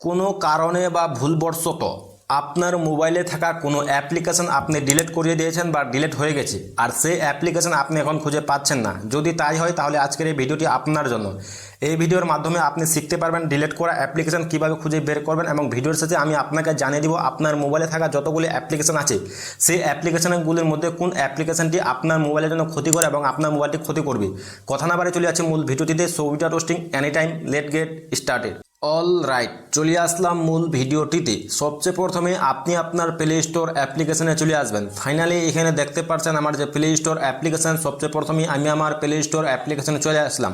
কোনো কারণে বা ভুলবশত আপনার মোবাইলে থাকা কোনো অ্যাপ্লিকেশন আপনি ডিলিট করিয়ে দিয়েছেন বা ডিলিট হয়ে গেছে, আর সেই অ্যাপ্লিকেশন আপনি এখন খুঁজে পাচ্ছেন না। যদি তাই হয়, তাহলে আজকের এই ভিডিওটি আপনার জন্য। এই ভিডিওর মাধ্যমে আপনি শিখতে পারবেন ডিলিট করা অ্যাপ্লিকেশন কীভাবে খুঁজে বের করবেন এবং ভিডিওর সাথে আমি আপনাকে জানিয়ে দিব আপনার মোবাইলে থাকা যতগুলি অ্যাপ্লিকেশন আছে, সেই অ্যাপ্লিকেশানগুলির মধ্যে কোন অ্যাপ্লিকেশনটি আপনার মোবাইলের জন্য ক্ষতি করে এবং আপনার মোবাইলটি ক্ষতি করবে। কথা না বারে চলে আছে মূল ভিডিওটিতে। সৌভিটা টোস্টিং any time let get started all right চলে আসলাম মূল ভিডিওটিতে। সবচেয়ে প্রথমে আপনি আপনার প্লে স্টোর অ্যাপ্লিকেশনে চলে আসবেন। ফাইনালি এখানে দেখতে পাচ্ছেন আমার যে প্লে স্টোর অ্যাপ্লিকেশন সবচেয়ে প্রথমে আমি আমার প্লে স্টোর অ্যাপ্লিকেশনে চলে আসলাম।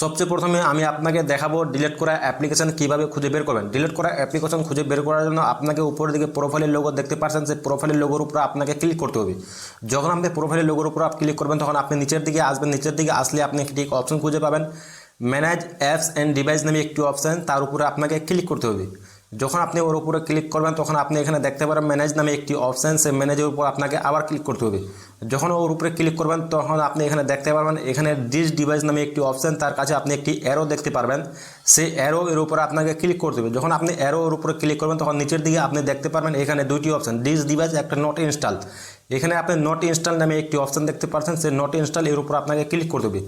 সবচেয়ে প্রথমে আমি আপনাকে দেখাবো ডিলিট করা অ্যাপ্লিকেশন কীভাবে খুঁজে বের করবেন। ডিলিট করা অ্যাপ্লিকেশন খুঁজে বের করার জন্য আপনাকে উপরের দিকে প্রোফাইলের লোগো দেখতে পাচ্ছেন সেই প্রোফাইলের লোগোর উপর আপনাকে ক্লিক করতে হবে। যখন আপনি প্রোফাইলের লোগোর উপর ক্লিক করবেন, তখন আপনি নিচের দিকে আসবেন। নিচের দিকে আসলে আপনি ঠিক অপশন খুঁজে পাবেন। ম্যানেজ অ্যাপস অ্যান্ড ডিভাইস নামে একটি অপশান তার উপরে আপনাকে ক্লিক করতে হবে। যখন আপনি ওর উপরে ক্লিক করবেন, তখন আপনি এখানে দেখতে পারেন ম্যানেজ নামে একটি অপশান সেই ম্যানেজের উপর আপনাকে আবার ক্লিক করতে হবে। যখন ওর উপরে ক্লিক করবেন, তখন আপনি এখানে দেখতে পারবেন, এখানে ডিস ডিভাইস নামে একটি অপশান তার কাছে আপনি একটি অ্যারো দেখতে পারবেন। সেই অ্যারো এর উপরে আপনাকে ক্লিক করতে হবে। যখন আপনি অ্যারো এর উপরে ক্লিক করবেন, তখন নিচের দিকে আপনি দেখতে পারবেন, এখানে দুইটি অপশান ডিস ডিভাইস একটা নট ইনস্টল এখানে আপনি নট ইনস্টল নামে একটি অপশান দেখতে পাচ্ছেন সেই নট ইনস্টল এর উপর আপনাকে ক্লিক করে দেবে।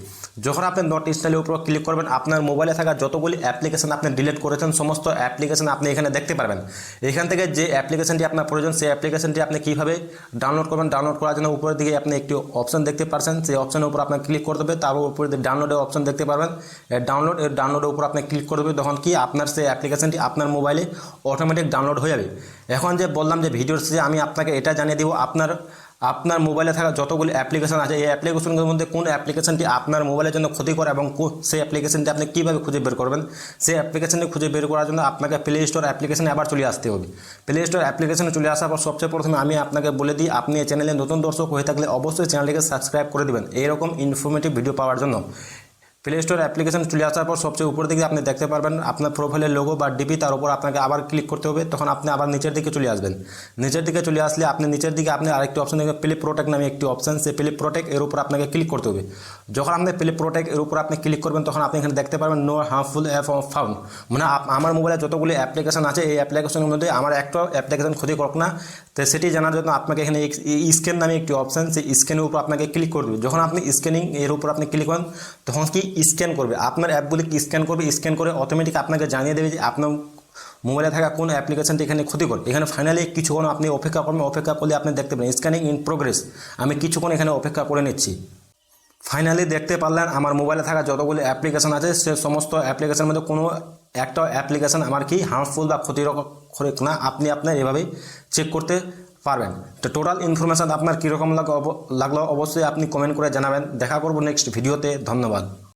যখন আপনি নট ইনস্টলের উপর ক্লিক করবেন, আপনার মোবাইলে থাকা যতগুলি অ্যাপ্লিকেশন আপনি ডিলিট করেছেন, সমস্ত অ্যাপ্লিকেশন আপনি এখানে দেখতে পারবেন। এখান থেকে যে অ্যাপ্লিকেশনটি আপনার প্রয়োজন, সেই অ্যাপ্লিকেশনটি আপনি কীভাবে ডাউনলোড করবেন ডাউনলোড করার জন্য উপরের দিকে আপনি একটি অপশান দেখতে পাচ্ছেন সেই অপশনের উপর আপনার ক্লিক করে দেবে, তারপর উপরে ডাউনলোডের অপশন দেখতে পারবেন। ডাউনলোড এর ডাউনলোডের উপর আপনি ক্লিক করে দেবে, তখন কি আপনার সেই অ্যাপ্লিকেশনটি আপনার মোবাইলে অটোমেটিক ডাউনলোড হয়ে যাবে। এখন যে বললাম যে ভিডিওর শেষে আমি আপনাকে এটা জানিয়ে দিব, আপনার আপনার মোবাইলে থাকা যতগুলি অ্যাপ্লিকেশন আছে, এই অ্যাপ্লিকেশনগুলোর মধ্যে কোন অ্যাপ্লিকেশনটি আপনার মোবাইলের জন্য ক্ষতিকর এবং সেই অ্যাপ্লিকেশনটি আপনি কীভাবে খুঁজে বের করবেন? সেই অ্যাপ্লিকেশনটি খুঁজে বের করার জন্য আপনাকে প্লে স্টোর অ্যাপ্লিকেশনে আবার চলে আসতে হবে। প্লে স্টোর অ্যাপ্লিকেশনে চলে আসার পর সবচেয়ে প্রথমে আমি আপনাকে বলে দিই, আপনি এই চ্যানেলে নতুন দর্শক হয়ে থাকলে অবশ্যই চ্যানেলটিকে সাবস্ক্রাইব করে দেবেন। এইরকম ইনফরমেটিভ ভিডিও পাওয়ার জন্য। প্লে স্টোর অ্যাপ্লিকেশন চলে আসার পর সবচেয়ে উপর দিকে আপনি দেখতে পারবেন আপনার প্রোফাইলের লোগো বা ডিপি তার উপর আপনাকে আবার ক্লিক করতে হবে, তখন আপনি আবার নিচের দিকে চলে আসবেন। নিচের দিকে চলে আসলে আপনি নিচের দিকে আপনি আরেকটি অপশন দেখবেন প্লে প্রোটেক্ট নামে একটি অপশন সেই প্লে প্রোটেক্ট এর উপর আপনাকে ক্লিক করতে হবে। যখন আপনি প্লে প্রোটেক্ট এর উপর আপনি ক্লিক করবেন, তখন আপনি এখানে দেখতে পারবেন নো হার্মফুল অ্যাপ ফাউন্ড মানে আমার মোবাইলে যতগুলি অ্যাপ্লিকেশন আছে, এই অ্যাপ্লিকেশনের মধ্যে আমার একটা অ্যাপ্লিকেশন ক্ষতি করুক না। তো সেটি জানার জন্য আপনাকে এখানে স্ক্যান নামে একটি অপশন সেই স্ক্যানের উপর আপনাকে ক্লিক করবে। যখন আপনি স্ক্যানিং এর উপর আপনি ক্লিক করেন, তখন কি স্ক্যান করবে। আপনার অ্যাপগুলিকে স্ক্যান করবে স্ক্যান করে অটোমেটিক আপনাকে জানিয়ে দেবে যে আপনার মোবাইলে থাকা কোন অ্যাপ্লিকেশনটি এখানে ক্ষতিকর। এখানে ফাইনালি কিছুক্ষণ আপনি অপেক্ষা করবেন, অপেক্ষা করলে আপনি দেখতে পাবেন স্ক্যানিং ইন প্রোগ্রেস আমি কিছুক্ষণ এখানে অপেক্ষা করে নিচ্ছি। ফাইনালি দেখতে পারলেন আমার মোবাইলে থাকা যতগুলি অ্যাপ্লিকেশন আছে, সে সমস্ত অ্যাপ্লিকেশনের মধ্যে কোনো একটা অ্যাপ্লিকেশন আমার কি হার্মফুল বা ক্ষতিরক না আপনি আপনার এভাবেই চেক করতে পারবেন। তো টোটাল ইনফরমেশান আপনার কীরকম লাগল লাগল অবশ্যই আপনি কমেন্ট করে জানাবেন। দেখা করব নেক্সট ভিডিওতে ধন্যবাদ।